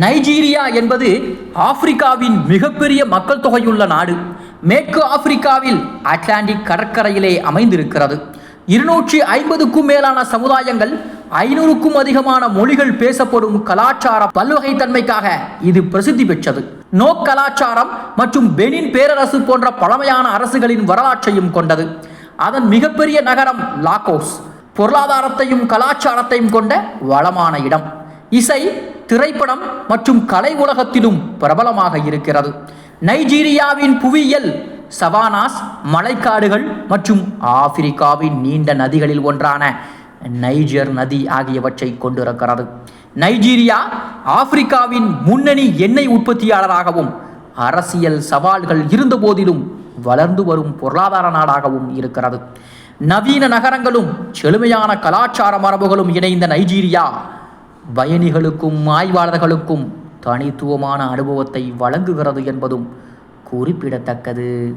Nigeria என்பது ஆப்பிரிக்காவின் மிகப்பெரிய மக்கள் தொகையுள்ள நாடு. மேற்கு ஆப்பிரிக்காவில் அட்லாண்டிக் கடற்கரையிலே அமைந்திருக்கிறது. இருநூற்றி ஐம்பதுக்கும் மேலான சமுதாயங்கள் ஐநூறுக்கும் அதிகமான மொழிகள் பேசப்படும் கலாச்சார பல்வகைத்தன்மைக்காக இது பிரசித்தி பெற்றது. நோக் கலாச்சாரம் மற்றும் பெனின் பேரரசு போன்ற பழமையான அரசுகளின் வரலாற்றையும் கொண்டது. அதன் மிகப்பெரிய நகரம் லாகோஸ் பொருளாதாரத்தையும் கலாச்சாரத்தையும் கொண்ட வளமான இடம். இசை திரைப்படம் மற்றும் கலை உலகத்திலும் பிரபலமாக இருக்கிறது. நைஜீரியாவின் புவியியல் சவானாஸ் மலைக்காடுகள் மற்றும் ஆப்பிரிக்காவின் நீண்ட நதிகளில் ஒன்றான நைஜர் நதி ஆகியவற்றை கொண்டிருக்கிறது. நைஜீரியா ஆப்பிரிக்காவின் முன்னணி எண்ணெய் உற்பத்தியாளராகவும் அரசியல் சவால்கள் இருந்தபோதிலும் வளர்ந்து வரும் பொருளாதார நாடாகவும் இருக்கிறது. நவீன நகரங்களும் செழுமையான கலாச்சார மரபுகளும் இணைந்த நைஜீரியா பயணிகளுக்கும் ஆய்வாளர்களுக்கும் தனித்துவமான அனுபவத்தை வழங்குகிறது என்பதும் குறிப்பிடத்தக்கது.